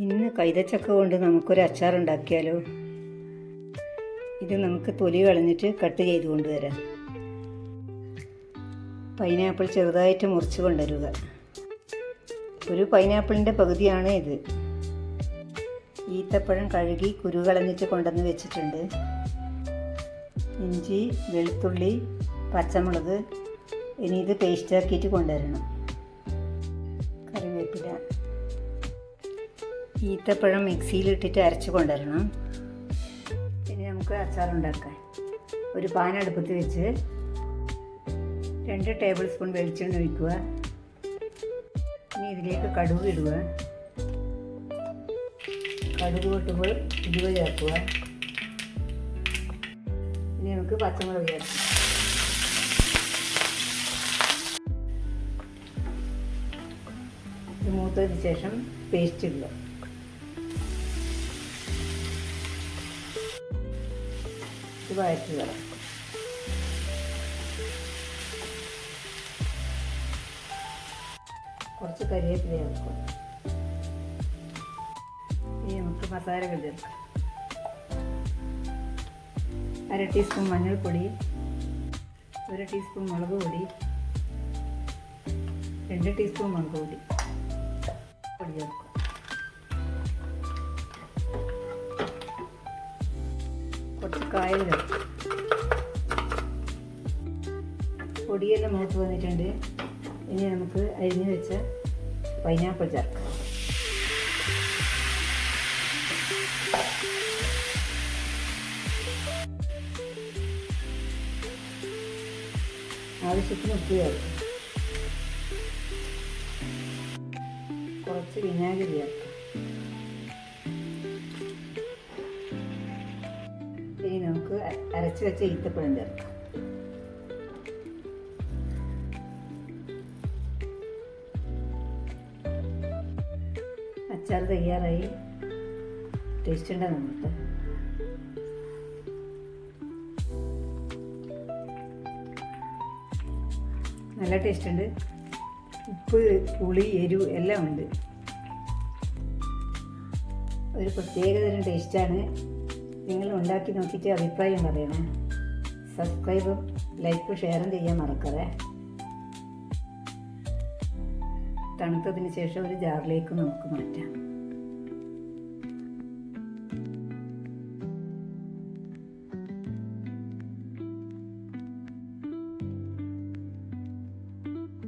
ഇന്ന് കൈതച്ചക്ക കൊണ്ട് നമുക്കൊരു അച്ചാർ ഉണ്ടാക്കിയാലോ ഇത് നമുക്ക് തൊലി കളഞ്ഞിട്ട് കട്ട് ചെയ്ത് കൊണ്ടുവരാം. പൈനാപ്പിൾ ചെറുതായിട്ട് മുറിച്ച് കൊണ്ടുവരിക. ഒരു പൈനാപ്പിളിന്റെ പകുതിയാണ് ഇത്. ഈത്തപ്പഴം കഴുകി കുരു കളഞ്ഞിട്ട് കൊണ്ടുവന്ന് വെച്ചിട്ടുണ്ട്. ഇഞ്ചി വെളുത്തുള്ളി പച്ചമുളക് ഇനി ഇത് പേസ്റ്റാക്കിയിട്ട് കൊണ്ടുവരണം. കറിവേപ്പില. ഈത്തപ്പഴം മിക്സിയിലിട്ടിട്ട് അരച്ച് കൊണ്ടുവരണം. ഇനി നമുക്ക് അച്ചാർ ഉണ്ടാക്കാം ഒരു പാൻ അടുപ്പത്ത് വെച്ച് രണ്ട് ടേബിൾ സ്പൂൺ വെളിച്ചെണ്ണ ഒഴിക്കുക. ഇനി ഇതിലേക്ക് കടുക് ഇടുക. കടുക് പൊട്ടുമ്പോൾ ഉലുവ ചേർക്കുക. ഇനി നമുക്ക് പച്ചമുളക് ചേർക്കാം. മൂത്തതിന് ശേഷം പേസ്റ്റ് ഇടുക. ഇത് വഴറ്റുക കുറച്ച് കരിവേപ്പില ചേർക്കും ഇനി നമുക്ക് മസാലകൾ ചേർക്കാം അര ടീസ്പൂൺ മഞ്ഞൾപ്പൊടി ഒരു ടീസ്പൂൺ മുളക് പൊടി രണ്ട് ടീസ്പൂൺ മുളക് പൊടി പൊടി ചേർക്കും. കുറച്ച് കായലും പൊടിയെല്ലാം മൂത്ത് വന്നിട്ടുണ്ട്. ഇനി നമുക്ക് അരിഞ്ഞ് വെച്ച പൈനാപ്പിൾ ചേർക്കാം. ആവശ്യത്തിന് ഉപ്പ് ചേർക്കും. കുറച്ച് വിനാഗിരി ചേർക്കാം. അരച്ച് വെച്ച ഈത്തപ്പഴം ചേർക്കാം. അച്ചാർ തയ്യാറായി. ടേസ്റ്റ് ഉണ്ടോ നമുക്ക്. നല്ല ടേസ്റ്റ് ഉണ്ട്. ഉപ്പ് പുളി എരിവ് എല്ലാം ഉണ്ട്. ഒരു പ്രത്യേകതരം ടേസ്റ്റാണ് നിങ്ങൾ ഉണ്ടാക്കി നോക്കിയിട്ട് അഭിപ്രായം പറയണം. സബ്സ്ക്രൈബും ലൈക്കും ഷെയറും ചെയ്യാൻ മറക്കറേ തണുത്തതിന് ശേഷം ഒരു ജാറിലേക്ക് നമുക്ക് മാറ്റാം.